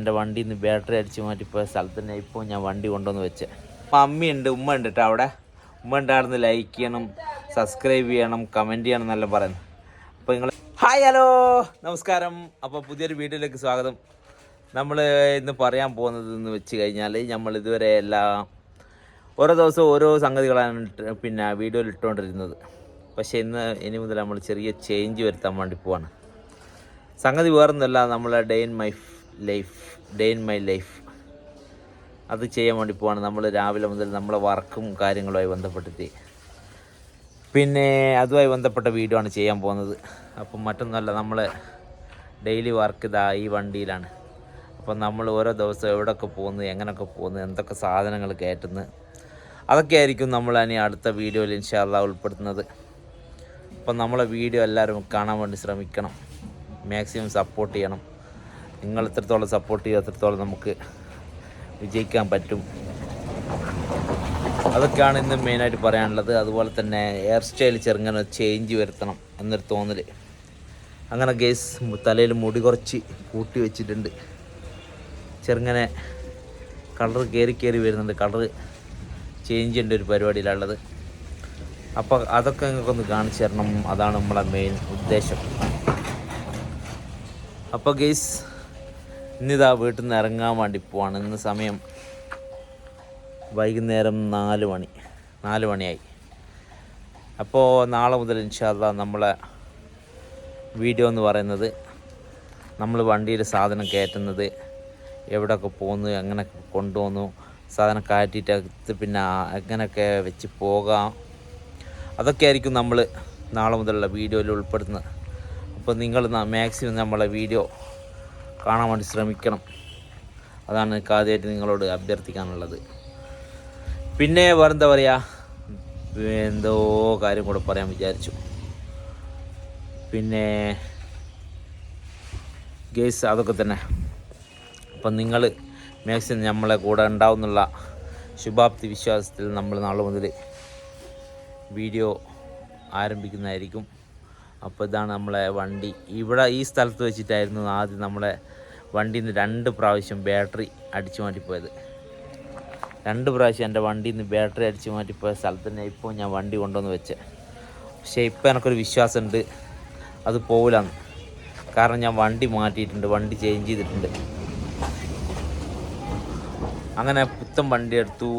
എന്റെ വണ്ടിയിൽ നിന്ന് ബാറ്ററി അടിച്ച് മാറ്റിപ്പോയ സ്ഥലത്ത് തന്നെ ഇപ്പോൾ ഞാൻ വണ്ടി കൊണ്ടുവന്ന് വെച്ച്. അപ്പം അമ്മയുണ്ട് ഉമ്മ ഉണ്ട് കേട്ടോ അവിടെ ഉമ്മ ഉണ്ടായിരുന്നു ലൈക്ക് ചെയ്യണം സബ്സ്ക്രൈബ് ചെയ്യണം കമന്റ് ചെയ്യണം എന്നെല്ലാം പറയുന്നത്. അപ്പോൾ നിങ്ങൾ ഹായ് ഹലോ നമസ്കാരം. അപ്പോൾ പുതിയൊരു വീഡിയോയിലേക്ക് സ്വാഗതം. നമ്മൾ ഇന്ന് പറയാൻ പോകുന്നത് എന്ന് വെച്ച് കഴിഞ്ഞാൽ നമ്മൾ ഇതുവരെ എല്ലാ ഓരോ ദിവസവും ഓരോ സംഗതികളാണ് പിന്നെ വീഡിയോയിൽ ഇട്ടുകൊണ്ടിരുന്നത്. പക്ഷേ ഇന്ന് ഇനി മുതൽ നമ്മൾ ചെറിയ ചേഞ്ച് വരുത്താൻ വേണ്ടി പോവാണ്. സംഗതി വേറൊന്നുമല്ല നമ്മളെ day in my life day in my life അത് ചെയ്യാൻ വേണ്ടി പോവാണ്. നമ്മൾ രാവിലെ മുതൽ നമ്മളെ വർക്കും കാര്യങ്ങളുമായി ബന്ധപ്പെട്ടിട്ട്. പിന്നെ അതുമായി ബന്ധപ്പെട്ട വീഡിയോ ആണ് ചെയ്യാൻ പോകുന്നത്. അപ്പം മറ്റൊന്നല്ല നമ്മൾ ഡെയിലി വർക്ക് ഇതാ ഈ വണ്ടിയിലാണ്. അപ്പം നമ്മൾ ഓരോ ദിവസം എവിടെയൊക്കെ പോകുന്നു എങ്ങനെയൊക്കെ പോകുന്നു എന്തൊക്കെ സാധനങ്ങൾ കയറ്റുന്നു. അതൊക്കെ ആയിരിക്കും നമ്മൾ ഇനി അടുത്ത വീഡിയോയിൽ ഇൻഷാല്ല ഉൾപ്പെടുത്തുന്നത്. അപ്പം നമ്മളെ വീഡിയോ എല്ലാവരും കാണാൻ വേണ്ടി ശ്രമിക്കണം. മാക്സിമം സപ്പോർട്ട് ചെയ്യണം. നിങ്ങൾ എത്രത്തോളം സപ്പോർട്ട് ചെയ്യുക അത്രത്തോളം നമുക്ക് വിജയിക്കാൻ പറ്റും. അതൊക്കെയാണ് ഇന്ന് മെയിനായിട്ട് പറയാനുള്ളത്. അതുപോലെ തന്നെ ഹെയർ സ്റ്റൈൽ ചെറുങ്ങനെ ചേഞ്ച് വരുത്തണം എന്നൊരു തോന്നൽ അങ്ങനെ ഗേസ് തലയിൽ മുടി കുറച്ച് കൂട്ടി വെച്ചിട്ടുണ്ട്. ചെറുങ്ങനെ കളർ കയറി കയറി വരുന്നുണ്ട്. കളർ ചേഞ്ച് ചെയ്യേണ്ട ഒരു പരിപാടിയിലുള്ളത്. അപ്പോൾ അതൊക്കെ നിങ്ങൾക്കൊന്ന് കാണിച്ചു തരണം. അതാണ് നമ്മളെ മെയിൻ ഉദ്ദേശം. അപ്പോൾ ഗെയ്സ് ഇന്നിതാ വീട്ടിൽ നിന്ന് ഇറങ്ങാൻ വേണ്ടി പോവാണ്. ഇന്ന് സമയം വൈകുന്നേരം നാല് മണി. നാല് മണിയായി. അപ്പോൾ നാളെ മുതൽ ഇൻഷാല്ല നമ്മളെ വീഡിയോ എന്ന് പറയുന്നത് നമ്മൾ വണ്ടിയിൽ സാധനം കയറ്റുന്നത് എവിടെയൊക്കെ പോകുന്നു എങ്ങനെയൊക്കെ കൊണ്ടുപോകുന്നു സാധനം കയറ്റിയിട്ട് പിന്നെ എങ്ങനെയൊക്കെ വെച്ച് പോകാം. അതൊക്കെ ആയിരിക്കും നമ്മൾ നാളെ മുതലുള്ള വീഡിയോയിൽ ഉൾപ്പെടുന്നത്. അപ്പോൾ നിങ്ങൾ മാക്സിമം നമ്മളെ വീഡിയോ കാണാൻ വേണ്ടി ശ്രമിക്കണം. അതാണ് എനിക്ക് നിങ്ങളോട് അഭ്യർത്ഥിക്കാനുള്ളത്. പിന്നെ വേറെന്താ പറയുക എന്തോ കാര്യം കൂടെ പറയാൻ വിചാരിച്ചു. പിന്നെ ഗേസ് അതൊക്കെ തന്നെ. അപ്പം നിങ്ങൾ മാക്സിമം നമ്മളെ കൂടെ ഉണ്ടാവുന്നുള്ള ശുഭാപ്തി വിശ്വാസത്തിൽ നമ്മൾ നാളെ മുതൽ വീഡിയോ ആരംഭിക്കുന്നതായിരിക്കും. അപ്പോൾ ഇതാണ് നമ്മളെ വണ്ടി. ഇവിടെ ഈ സ്ഥലത്ത് വെച്ചിട്ടായിരുന്നു ആദ്യം നമ്മളെ വണ്ടിയിൽ നിന്ന് രണ്ട് പ്രാവശ്യം ബാറ്ററി അടിച്ചു മാറ്റിപ്പോയത്. രണ്ട് പ്രാവശ്യം എന്റെ വണ്ടിയിൽ നിന്ന് ബാറ്ററി അടിച്ചു മാറ്റിപ്പോയ സ്ഥലത്ത് തന്നെ ഇപ്പോൾ ഞാൻ വണ്ടി കൊണ്ടുവന്ന് വെച്ച്. പക്ഷേ ഇപ്പോൾ എനിക്കൊരു വിശ്വാസമുണ്ട് അത് പോകില്ലെന്ന് കാരണം ഞാൻ വണ്ടി മാറ്റിയിട്ടുണ്ട് വണ്ടി ചേഞ്ച് ചെയ്തിട്ടുണ്ട്. അങ്ങനെ പുത്തൻ വണ്ടി എടുത്തു.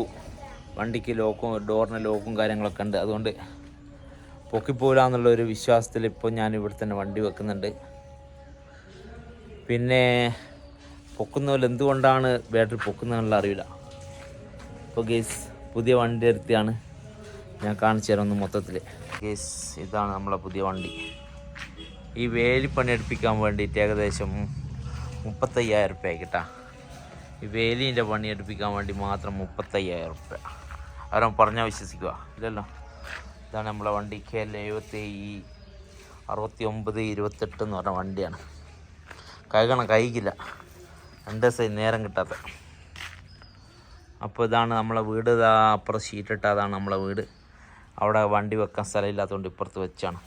വണ്ടിക്ക് ലോക്കും ഡോറിന് ലോക്കും കാര്യങ്ങളൊക്കെ ഉണ്ട്. അതുകൊണ്ട് ഒരു വിശ്വാസത്തിൽ ഇപ്പോൾ ഞാൻ ഇവിടെ തന്നെ വണ്ടി വെക്കുന്നുണ്ട്. പിന്നെ പൊക്കുന്നവൽ എന്തുകൊണ്ടാണ് ബാറ്ററി പൊക്കുന്നതെന്നുള്ള അറിയില്ല. ഇപ്പോൾ ഗേസ് പുതിയ വണ്ടി എടുത്തിയാണ്. ഞാൻ കാണിച്ചു തരാം ഒന്ന് മൊത്തത്തിൽ ഗേസ് ഇതാണ് നമ്മളെ പുതിയ വണ്ടി. ഈ വേലിപ്പണി എടുപ്പിക്കാൻ വേണ്ടിയിട്ട് ഏകദേശം മുപ്പത്തയ്യായിരം റുപ്യ കേട്ടാ. ഈ വേലീന്റെ പണി എടുപ്പിക്കാൻ വേണ്ടി മാത്രം മുപ്പത്തയ്യായിരം റുപ്യ. ആരോ പറഞ്ഞാൽ വിശ്വസിക്കുക ഇല്ലല്ലോ. ഇതാണ് നമ്മളെ വണ്ടി. കെ എൽ എഴുപത്തി അറുപത്തി ഒമ്പത് ഇരുപത്തെട്ട് എന്ന് പറഞ്ഞ വണ്ടിയാണ്. കഴുകണം കഴിക്കില്ല രണ്ട് ദിവസം നേരം കിട്ടാത്ത. അപ്പോൾ ഇതാണ് നമ്മളെ വീട്. ഇതാ അപ്പുറം ഷീറ്റിട്ട അതാണ് നമ്മളെ വീട്. അവിടെ വണ്ടി വെക്കാൻ സ്ഥലമില്ലാത്തതുകൊണ്ട് ഇപ്പുറത്ത് വെച്ചാണ്.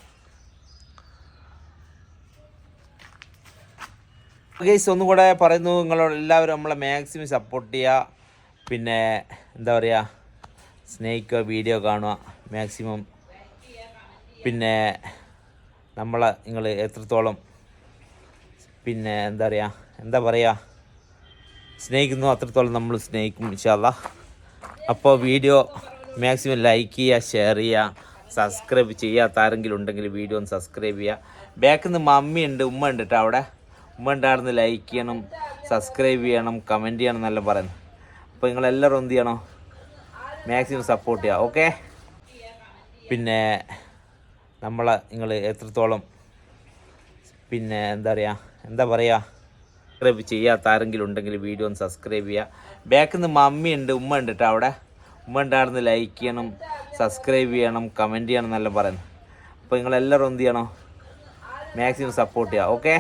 ഗൈസ് ഒന്നും കൂടെ പറയുന്നു. നിങ്ങളോട് എല്ലാവരും നമ്മളെ മാക്സിമം സപ്പോർട്ട് ചെയ്യുക. പിന്നെ എന്താ പറയുക സ്നേഹിക്കുക വീഡിയോ കാണുക മാക്സിമം പിന്നെ നമ്മളെ നിങ്ങൾ എത്രത്തോളം പിന്നെ എന്താ പറയുക എന്താ പറയുക സ്നേഹിക്കുന്നു അത്രത്തോളം നമ്മൾ സ്നേഹിക്കും ഇൻഷാല്ല അപ്പോൾ വീഡിയോ മാക്സിമം ലൈക്ക് ചെയ്യുക ഷെയർ ചെയ്യുക സബ്സ്ക്രൈബ് ചെയ്യാത്ത ആരെങ്കിലും ഉണ്ടെങ്കിൽ വീഡിയോ ഒന്ന് സബ്സ്ക്രൈബ് ചെയ്യുക. ബാക്കിൽ നിന്ന് മമ്മി ഉണ്ട് ഉമ്മ ഉണ്ട് കേട്ടോ അവിടെ. ഉമ്മ ഉണ്ടായിരുന്നു ലൈക്ക് ചെയ്യണം സബ്സ്ക്രൈബ് ചെയ്യണം കമന്റ് ചെയ്യണം എന്നെല്ലാം പറയുന്നത്. അപ്പോൾ നിങ്ങളെല്ലാവരും എന്ത് ചെയ്യണം? മാക്സിമം സപ്പോർട്ട് ചെയ്യുക ഓക്കെ പിന്നെ നമ്മളെ നിങ്ങൾ എത്രത്തോളം പിന്നെ എന്താ പറയുക എന്താ പറയുക സബ്സ്ക്രൈബ് ചെയ്യാത്ത ആരെങ്കിലും ഉണ്ടെങ്കിൽ വീഡിയോ ഒന്ന് സബ്സ്ക്രൈബ് ചെയ്യുക ബാക്കിൽ നിന്ന് മമ്മി ഉണ്ട് ഉമ്മ ഉണ്ട് കേട്ടോ അവിടെ. ഉമ്മ ഉണ്ടായിരുന്നു ലൈക്ക് ചെയ്യണം സബ്സ്ക്രൈബ് ചെയ്യണം കമന്റ് ചെയ്യണം എന്നെല്ലാം പറയുന്നു അപ്പോൾ നിങ്ങളെല്ലാവരും എന്ത് ചെയ്യണം? മാക്സിമം സപ്പോർട്ട് ചെയ്യുക ഓക്കെ